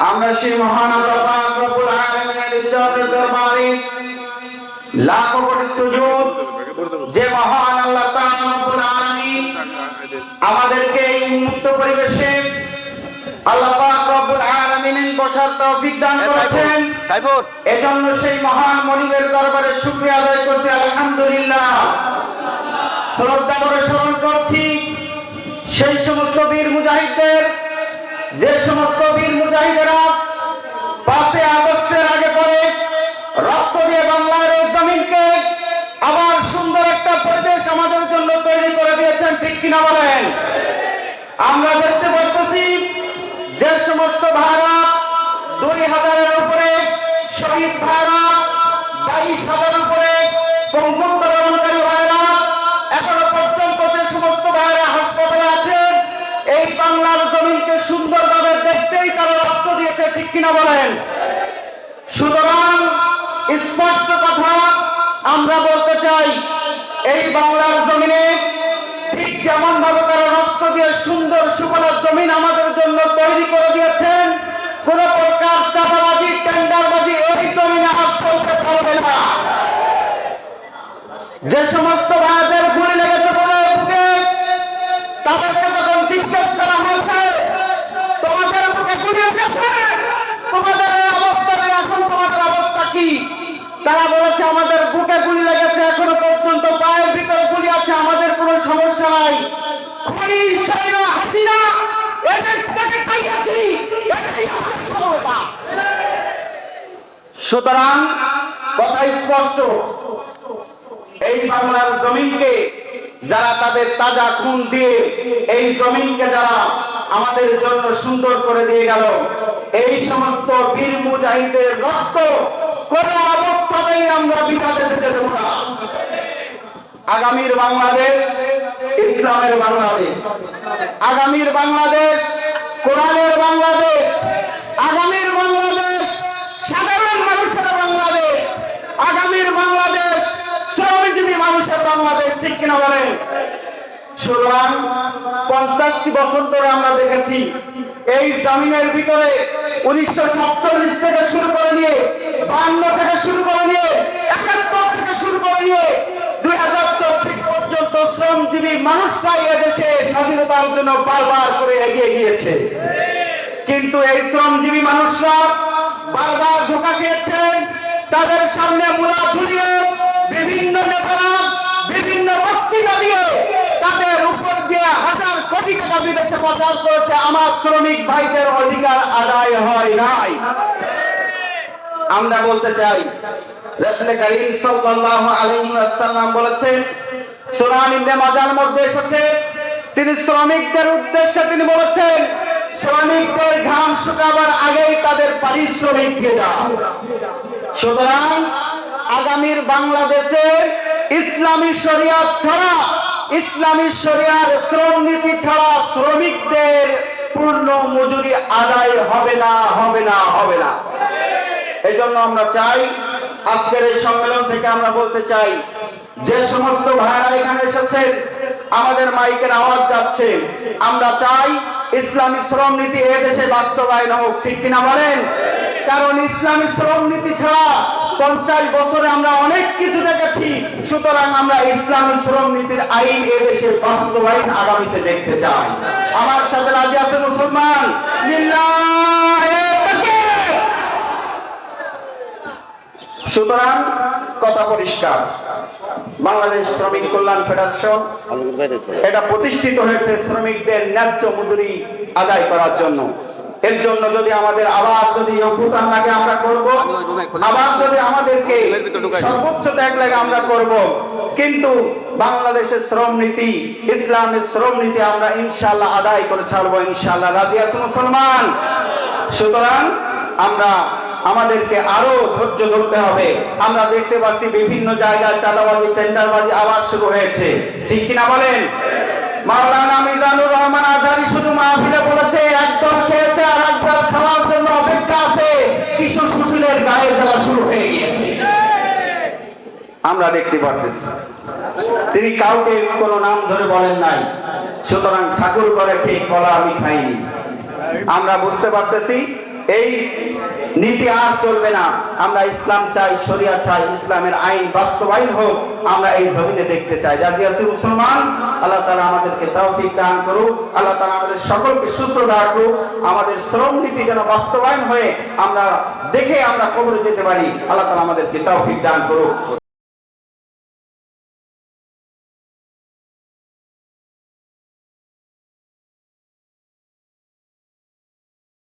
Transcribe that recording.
আমরা সেই মহান আল্লাহ রব্বুল আলামিনের ইজ্জতের দরবারে লাখো কোটি সুজুদ যে মহান আল্লাহ তাআলা রব্বুল আলামিন আমাদেরকে এই উন্মুক্ত পরিবেশে আল্লাহ পাক রব্বুল আলামিন বসার তৌফিক দান করেছেন। এজন্য সেই মহান মনিবের দরবারে শুকরিয়া আদায় করছি আলহামদুলিল্লাহ। শ্রদ্ধা করে স্মরণ করছি সেই সমস্ত বীর মুজাহিদদের যে সমস্ত বীর মুজাহিদেরা পাঁচে আগস্টের আগে পরে রক্ত দিয়ে বাংলার এই জমিনকে আবার সুন্দর একটা পরিবেশ আমাদের জন্য তৈরি করে দিয়েছেন, ঠিক কিনা বলেন? আমরা দেখতে পারতেছি ঠিক কিনা বলেন? সুতরাং স্পষ্ট কথা আমরা বলতে চাই, এই বাংলার জমিনে ঠিক যেমন ভাবে তারা রক্ত দিয়ে সুন্দর সুবলা জমিন আমাদের জন্য তৈরি করে দিয়েছেন, কোন প্রকার চাঁদাবাজি, টেন্ডারবাজি এই জমিনে হাত চলতে পারবে না। যে সমস্ত ভাইদের গুলি লেগেছে বলে বুকে তাদেরকে যখন জিজ্ঞেস করা হয়েছে তোমাদের বুকে গুলি লেগেছে তোমাদের এই অবস্থা নেই, এখন তোমাদের অবস্থা কি তারা বলেছে আমাদের বুকে গুলি লেগেছে এখনও পর্যন্ত পায়ের ভিতরে গুলি আছে আমাদের কোনো সমস্যা নাই খুনি সৈন্য হাসিনা এদের থেকে খাইয়াছি এটাই আমাদের সফলতা সুতরাং কথা স্পষ্ট। এই বাংলার জমিনকে যারা তাদের তাজা খুন দিয়ে এই জমিনকে যারা আমাদের জন্য সুন্দর করে দিয়ে গেল, এই সমস্ত বীর মুজাহিদের রক্ত কোন অবস্থাতেই আমরা বিধা দিতে দেব না। আগামীর বাংলাদেশ ইসলামের বাংলাদেশ। আগামীর বাংলাদেশ, কোরআনের বাংলাদেশ আগামীর বাংলাদেশ সাধারণ মানুষের বাংলাদেশ আগামীর বাংলাদেশ শ্রমজীবী মানুষের বাংলাদেশ, ঠিক কিনা বলেন? সুতরাং পঞ্চাশটি বছর ধরে আমরা দেখেছি, এই জামিনের ভিতরে উনিশশো সাতচল্লিশ থেকে শুরু করে নিয়ে, বান্ন থেকে শুরু করে নিয়ে, একাত্তর থেকে শুরু করে নিয়ে, দুই হাজার চব্বিশ পর্যন্ত শ্রমজীবী মানুষরাই এদেশে স্বাধীনতার জন্য বারবার করে এগিয়ে গিয়েছে। কিন্তু এই শ্রমজীবী মানুষরা বারবার ধোকা খেয়েছেন তাদের সামনে মুলা ঝুলিয়ে বিভিন্ন নেতারা বিভিন্ন বক্তৃতা দিয়ে তাদের উপর দিয়ে হাজার কোটি বিদেশে প্রচার করেছে, আমার শ্রমিক ভাইদের অধিকার আদায় হয় নাই। আমরা বলতে চাই, রাসূল করিম সাল্লাল্লাহু আলাইহি ওয়াসাল্লাম বলেছেন সুনান ইবনে মাজার মধ্যে এসেছে, তিনি শ্রমিকদের উদ্দেশ্যে তিনি বলেছেন, শ্রমিকদের ঘাম শুকাবার আগেই তাদের পারিশ্রমিক সুতরাং আগামীর বাংলাদেশে ইসলামী শরিয়াত ছাড়া ইসলামী শরিয়ার শ্রম নীতি ছাড়া শ্রমিকদের পূর্ণ মজুরি আদায় হবে না হবে না হবে না। এই জন্য আমরা চাই, আজকের এই সম্মেলন থেকে আমরা বলতে চাই, যে সমস্ত ভাইরা এখানে এসেছেন, আমাদের মাইকের আওয়াজ যাচ্ছে। আমরা চাই, ইসলামী শ্রম নীতি এ দেশে বাস্তবায়ন হোক, ঠিক কিনা বলেন? কারণ ইসলামী শ্রম নীতি ছাড়া পঞ্চাশ বছরে আমরা অনেক কিছু দেখেছি। সুতরাং আমরা ইসলামী শ্রম নীতির আইন এ দেশে বাস্তবায়ন আগামীতে দেখতে চাই। আমার সাথে রাজি আছে মুসলমান? সুতরাং কথা পরিষ্কার। বাংলাদেশ শ্রমিক কল্যাণ ফেডারেশন এটা প্রতিষ্ঠিত হয়েছে শ্রমিকদের ন্যায্য মজুরি আদায় করার জন্য। এর জন্য যদি আমাদের আবার যদি অভ্যুত্থান লাগে আমরা করব, আবার যদি আমাদেরকে সর্বোচ্চ ত্যাগ লাগে আমরা করব, কিন্তু বাংলাদেশের শ্রম নীতি, ইসলামের শ্রম নীতি আমরা ইনশাল্লাহ আদায় করে ছাড়বো ইনশাল্লাহ রাজি আছে মুসলমান? সুতরাং আমরা আমাদেরকে আরও ধৈর্য ধরতে হবে। আমরা দেখতে পাচ্ছি বিভিন্ন জায়গায় চাঁদাবাজি, টেন্ডারবাজি আবার শুরু হয়েছে। ঠিক কিনা বলেন? মাওলানা মিজানুর রহমান আজহারি শুধু মাহফিলে বলেছে একদল খেয়েছে আর একদল খাওয়ার জন্য অপেক্ষা আছে। কিশোর সুশীলের গায়ে জ্বালা শুরু হয়ে গিয়েছে। আমরা দেখতে পারতেছি। তিনি কাউকে কোনো নাম ধরে বলেন নাই। সুতরাং ঠাকুর করে ঠিক বলা আমি খাইনি। আমরা বুঝতে পারতেছি এই নীতি আর চলবে না। আমরা ইসলাম চাই, শরিয়া চাই, ইসলামের আইন বাস্তবায়ন হোক, আমরা এই জমিনে দেখতে চাই। রাজি আছি মুসলমান? আল্লাহ তালা আমাদেরকে তৌফিক দান করুক, আল্লাহ তালা আমাদের সকলকে সুস্থ রাখুক, আমাদের শ্রম নীতি যেন বাস্তবায়ন হয়ে আমরা দেখে আমরা কবরে যেতে পারি, আল্লাহ তালা আমাদেরকে তৌফিক দান করুক।